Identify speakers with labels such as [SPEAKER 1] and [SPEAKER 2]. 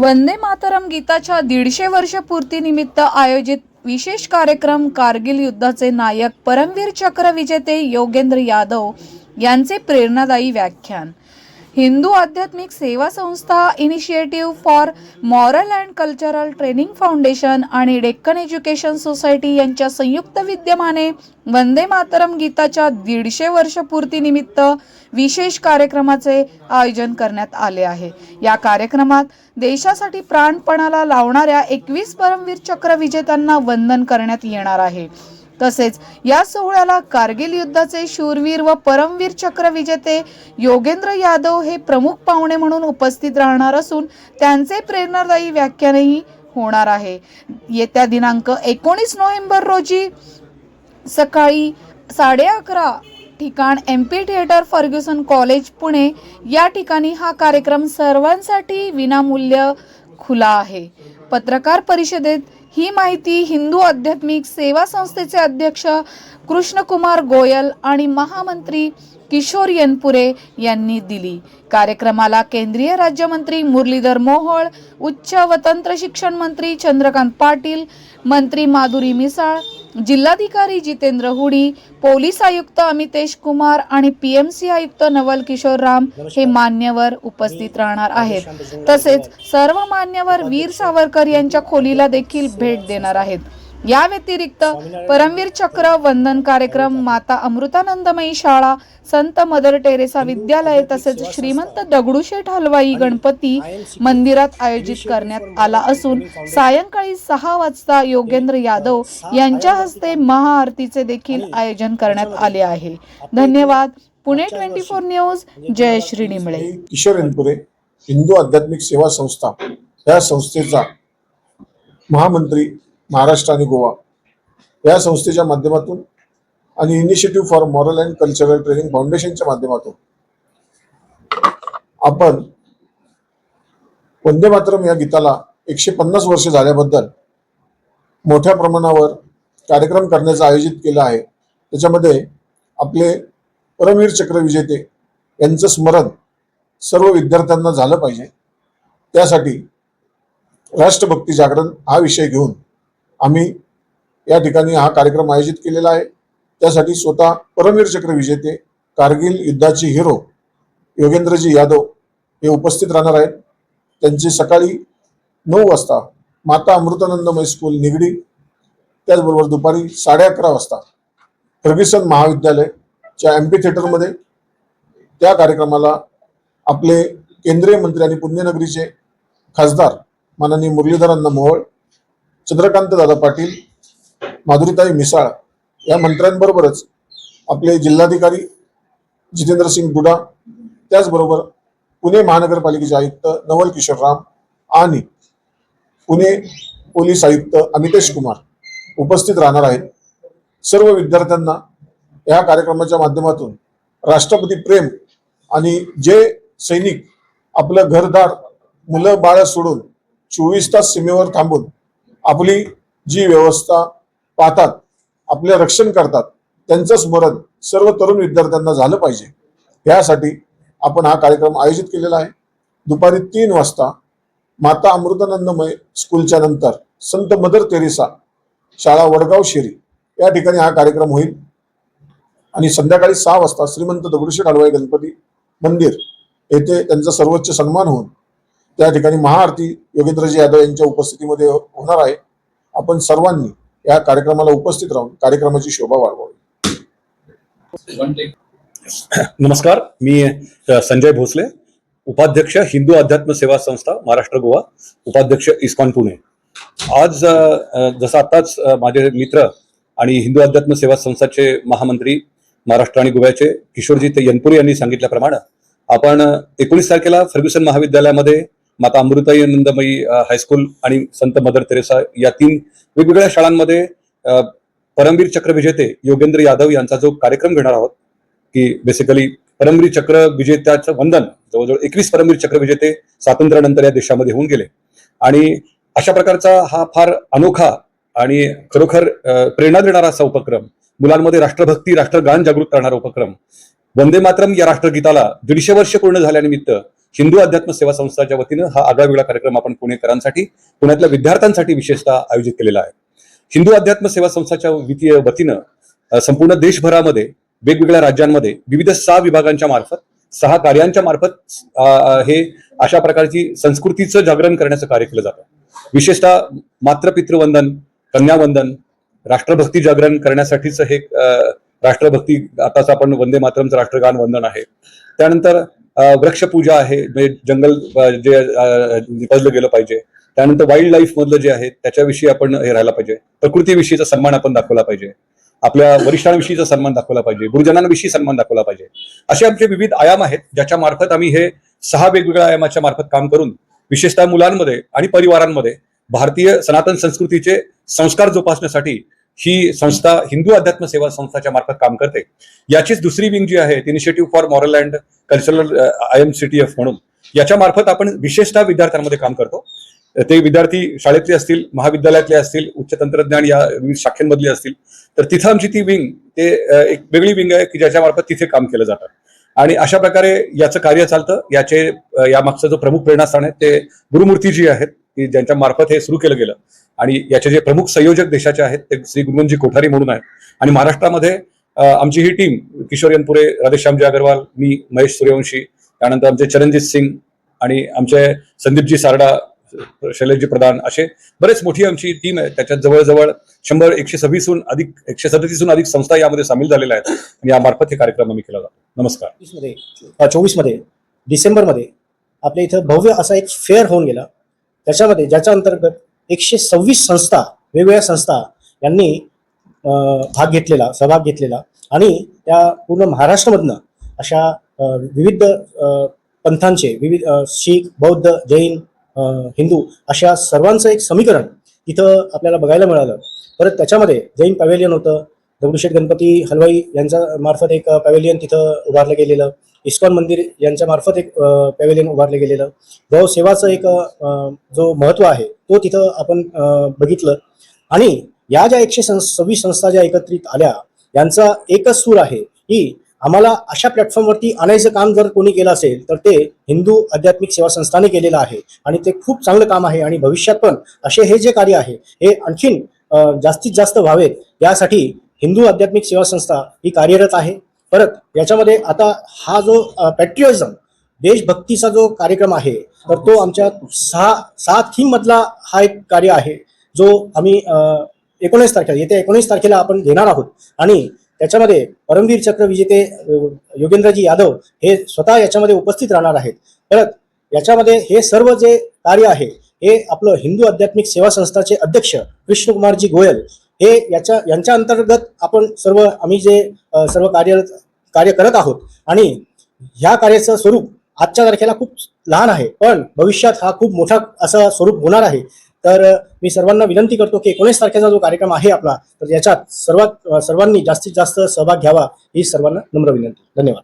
[SPEAKER 1] वंदे मातरम गीताच्या दीडशे वर्ष पूर्तीनिमित्त आयोजित विशेष कार्यक्रम कारगिल युद्धाचे नायक परमवीर चक्र विजेते योगेंद्र यादव यांचे प्रेरणादायी व्याख्यान. Hindu Adhyatmik Seva Sanstha initiative for moral and cultural training foundation आणि डेक्कन एज्युकेशन सोसायटी यांच्या संयुक्त विद्यमाने वंदे मातरम गीताच्या दीडशे वर्षपूर्तीनिमित्त विशेष कार्यक्रमाचे आयोजन करण्यात आले आहे. या कार्यक्रमात देशासाठी प्राणपणाला लावणाऱ्या एकवीस परमवीर चक्र विजेत्यांना वंदन करण्यात येणार आहे. तसेच या सोहळ्याला कारगिल युद्धाचे शूरवीर व परमवीर चक्र विजेते योगेंद्र यादव हे प्रमुख पाहुणे म्हणून उपस्थित राहणार असून त्यांचे प्रेरणादायी व्याख्यानही होणार आहे. येत्या दिनांक एकोणीस नोव्हेंबर रोजी सकाळी साडे अकरा ठिकाण M P theatre Fergusson college Pune या ठिकाणी हा कार्यक्रम सर्वांसाठी विनामूल्य खुला आहे. पत्रकार परिषदेत ही माहिती हिंदू आध्यात्मिक सेवा संस्थेचे अध्यक्ष कृष्णकुमार गोयल आणि महामंत्री किशोर यनपुरे यांनी दिली. कार्यक्रमाला केंद्रीय राज्यमंत्री मुरलीधर मोहोळ उच्च व तंत्र शिक्षण मंत्री चंद्रकांत पाटील मंत्री माधुरी मिसाळ जिल्हाधिकारी जितेंद्र हुडी पोलीस आयुक्त अमितेश कुमार आणि पीएमसी आयुक्त नवल किशोर राम हे मान्यवर उपस्थित राहणार आहेत. तसेच सर्व मान्यवर वीर सावरकर यांच्या खोलीला देखील भेट देणार आहेत. या व्यतिरिक्त परमवीर चक्र वंदन कार्यक्रम माता अमृतानंदमयी शाळा संत मदर टेरेसा विद्यालय तसेच श्रीमंत दगडूशेठ हलवाई गणपती मंदिरात आयोजित करण्यात आला असून सायंकाळी सहा वाजता योगेंद्र यादव यांच्या हस्ते महाआरतीचे देखील आयोजन करण्यात आले आहे. धन्यवाद. Pune twenty four news. Jayashree Nimbale.
[SPEAKER 2] Kishor Enpure Hindu Adhyatmik Seva Sanstha या संस्थेचा महामंत्री महाराष्ट्र आणि गोवा या संस्थेच्या माध्यमातून आणि initiative for moral and cultural training फाउंडेशनच्या माध्यमातून आपण वंदे मातरम या गीताला एकशे पन्नास वर्ष झाल्याबद्दल मोठ्या प्रमाणावर कार्यक्रम करण्याचं आयोजित केलं आहे. त्याच्यामध्ये आपले परमवीर चक्र विजेते यांचं स्मरण सर्व विद्यार्थ्यांना झालं पाहिजे. त्यासाठी राष्ट्रभक्ती जागरण हा विषय घेऊन आम्ही या ठिकाणी हा कार्यक्रम आयोजित केलेला आहे. त्यासाठी स्वतः परमवीर चक्र विजेते कारगिल युद्धाचे हिरो योगेंद्रजी यादव हे उपस्थित राहणार आहेत. त्यांची सकाळी नऊ वाजता माता अमृतानंदमय स्कूल निगडी त्याचबरोबर दुपारी साडे अकरा वाजता फर्ग्युसन महाविद्यालयच्या एम पी थिएटरमध्ये त्या कार्यक्रमाला आपले केंद्रीय मंत्री आणि पुण्यनगरीचे खासदार माननीय मुरलीधरांना मोहोळ चंद्रकांत दादा पाटील माधुरीताई मिसाळ या मंत्र्यांबरोबरच आपले जिल्हाधिकारी जितेंद्र सिंग दुडा त्याचबरोबर पुणे महानगरपालिकेचे आयुक्त नवल किशोर राम आणि पुणे पोलीस आयुक्त अमितेश कुमार उपस्थित राहणार आहेत. सर्व विद्यार्थ्यांना या कार्यक्रमाच्या माध्यमातून राष्ट्रपती प्रेम आणि जे सैनिक आपलं घरदार मुलं बाळ सोडून चोवीस तास सीमेवर थांबून आपली जी व्यवस्था पाहतात आपले रक्षण करतात त्यांचं स्मरण सर्व तरुण विद्यार्थ्यांना झालं पाहिजे. यासाठी आपण हा कार्यक्रम आयोजित केलेला आहे. दुपारी तीन वाजता माता अमृतानंदमय स्कूलच्या नंतर संत मदर तेरेसा शाळा वडगाव शेरी या ठिकाणी हा कार्यक्रम होईल. आणि संध्याकाळी सहा वाजता श्रीमंत दगडूशेठ हलवाई गणपती मंदिर येथे त्यांचा सर्वोच्च सन्मान होऊन त्या ठिकाणी महाआरती योगेंद्रजी यादव यांच्या उपस्थितीमध्ये होणार आहे. आपण सर्वांनी या कार्यक्रमाला उपस्थित राहून कार्यक्रमाची शोभा वाढवावी.
[SPEAKER 3] नमस्कार मी संजय भोसले उपाध्यक्ष हिंदू अध्यात्म सेवा संस्था महाराष्ट्र गोवा उपाध्यक्ष इस्कॉन पुणे. आज जसं आताच माझे मित्र आणि हिंदू अध्यात्म सेवा संस्थाचे महामंत्री महाराष्ट्र आणि गोव्याचे किशोरजी ते यनपुरी यांनी सांगितल्याप्रमाणे आपण एकोणीस तारखेला फर्ग्युसन महाविद्यालयामध्ये माता अमृताई आनंदमयी हायस्कूल आणि संत मदर तेरेसा या तीन वेगवेगळ्या शाळांमध्ये परमवीर चक्र विजेते योगेंद्र यादव यांचा जो कार्यक्रम घेणार आहोत की बेसिकली परमवीर चक्र विजेत्याचं वंदन जवळजवळ एकवीस परमवीर चक्र विजेते स्वातंत्र्यानंतर या देशामध्ये होऊन गेले. आणि अशा प्रकारचा हा फार अनोखा आणि खरोखर प्रेरणा देणारा असा उपक्रम मुलांमध्ये राष्ट्रभक्ती राष्ट्रगान जागृत करणारा उपक्रम वंदे मातरम या राष्ट्रगीताला दीडशे वर्ष पूर्ण झाल्यानिमित्त हिंदू अध्यात्म सेवा संस्थाच्या वतीनं हा आगळावेगळा कार्यक्रम आपण पुणेकरांसाठी पुण्यातल्या विद्यार्थ्यांसाठी विशेषतः आयोजित केलेला आहे. हिंदू अध्यात्म सेवा संस्थाच्या वितीय वतीनं संपूर्ण देशभरामध्ये वेगवेगळ्या राज्यांमध्ये विविध सहा विभागांच्या मार्फत सहा कार्यांच्या मार्फत हे अशा प्रकारची संस्कृतीचं जागरण करण्याचं कार्य केलं जातं. विशेषतः मातृपितृवंदन कन्यावंदन राष्ट्रभक्ती जागरण करण्यासाठीच हे राष्ट्रभक्ती आताच आपण वंदे मातरमचं राष्ट्रगान वंदन आहे. त्यानंतर वृक्षपूजा आहे म्हणजे जंगल जे निपजलं गेलं पाहिजे. त्यानंतर वाईल्ड लाईफ मधलं जे आहे त्याच्याविषयी आपण हे राहायला पाहिजे. प्रकृतीविषयीचा सन्मान आपण दाखवला पाहिजे. आपल्या वरिष्ठांविषयीचा सन्मान दाखवला पाहिजे. गुरुजनांविषयी सन्मान दाखवला पाहिजे. असे आमचे विविध आयाम आहेत ज्याच्या मार्फत आम्ही हे सहा वेगवेगळ्या आयामाच्या मार्फत काम करून विशेषतः मुलांमध्ये आणि परिवारांमध्ये भारतीय सनातन संस्कृतीचे संस्कार जोपासण्यासाठी ही संस्था हिंदू अध्यात्म सेवा संस्थाच्या मार्फत काम करते. याचीच दुसरी विंग जी आहे initiative for moral and cultural I M C T F म्हणून. याच्या मार्फत आपण विशेषतः विद्यार्थ्यांमध्ये काम करतो. ते विद्यार्थी शाळेतले असतील महाविद्यालयातले असतील उच्च तंत्रज्ञान या विविध शाखेमधले असतील तर तिथं आमची ती विंग ते एक वेगळी विंग आहे की ज्याच्या मार्फत तिथे काम केलं जातं. आणि अशा प्रकारे याचं कार्य चालतं. याचे अ, यामागचं जो प्रमुख प्रेरणास्थान आहे ते गुरुमूर्तीजी आहेत. की ज्यांच्या मार्फत हे सुरू केलं गेलं. आणि याचे जे प्रमुख संयोजक देशाचे आहेत ते श्री गुरुवंजी कोठारी म्हणून आहेत. आणि महाराष्ट्रामध्ये आमची ही टीम किशोर यनपुरे राधेश्यामजी अगरवाल मी महेश सूर्यवंशी त्यानंतर आमचे चरणजित सिंग आणि आमचे संदीपजी सारडा शैलेशजी प्रधान असे बरेच मोठी आमची टीम आहे. त्याच्यात जवळजवळ शंभर एकशे सव्वीसहून अधिक एकशे सदतीसहून अधिक संस्था यामध्ये सामील झालेल्या आहेत. आणि यामार्फत हे कार्यक्रम आम्ही केला जातो. नमस्कार.
[SPEAKER 4] मध्ये चोवीसमध्ये डिसेंबरमध्ये आपल्या इथं भव्य असा एक फेअर होऊन गेला. त्याच्यामध्ये ज्याच्या अंतर्गत एकशे सव्वीस संस्था वेगवेगळ्या संस्था यांनी भाग घेतलेला सहभाग घेतलेला. आणि त्या पूर्ण महाराष्ट्रामधनं अशा विविध पंथांचे विविध शीख बौद्ध जैन हिंदू अशा सर्वांचं एक समीकरण तिथं आपल्याला बघायला मिळालं. परत त्याच्यामध्ये जैन पॅवेलियन होतं. दगडूशेठ गणपती हलवाई यांच्या मार्फत एक पॅवेलियन तिथं उभारलं गेलेलं. इस्कॉन मंदिर यांच्या मार्फत एक पॅवेलियन उभारलं गेलेलं. गौ सेवाचं एक जो महत्त्व आहे तो तिथं आपण बघितलं. आणि या ज्या एकशे सं सव्वीस संस्था ज्या एकत्रित आल्या यांचा एकच सूर आहे की आम्हाला अशा प्लॅटफॉर्मवरती आणायचं काम जर कोणी केलं असेल तर ते हिंदू आध्यात्मिक सेवा संस्थाने केलेलं आहे. आणि ते खूप चांगलं काम आहे आणि भविष्यात पण असे हे जे कार्य आहे हे आणखीन जास्तीत जास्त व्हावेत. यासाठी हिंदू आध्यात्मिक सेवा संस्था ही कार्यरत आहे. परत याच्यामध्ये आता हा जो पॅट्रिओझम देशभक्तीचा जो कार्यक्रम आहे तर तो आमच्या सहा सहा थीम मधला हा एक कार्य आहे जो आम्ही एकोणीस तारखेला येत्या एकोणीस तारखेला आपण घेणार आहोत. आणि त्याच्यामध्ये परमवीर चक्र विजेते योगेंद्रजी यादव हे स्वतः याच्यामध्ये उपस्थित राहणार आहेत. परत याच्यामध्ये हे सर्व जे कार्य आहे हे आपलं हिंदू आध्यात्मिक सेवा संस्थाचे अध्यक्ष कृष्णकुमारजी गोयल हे याच्या यांच्या अंतर्गत आपण सर्व आम्ही जे सर्व कार्य कार्य करत आहोत आणि ह्या कार्याचं स्वरूप आजच्या तारखेला खूप लहान आहे पण भविष्यात हा खूप मोठा असं स्वरूप होणार आहे. तर मी सर्वांना विनंती करतो की एकोणीस तारखेचा जो कार्यक्रम आहे आपला तर याच्यात सर्वात सर्वांनी जास्तीत जास्त सहभाग घ्यावा ही सर्वांना नम्र विनंती. धन्यवाद.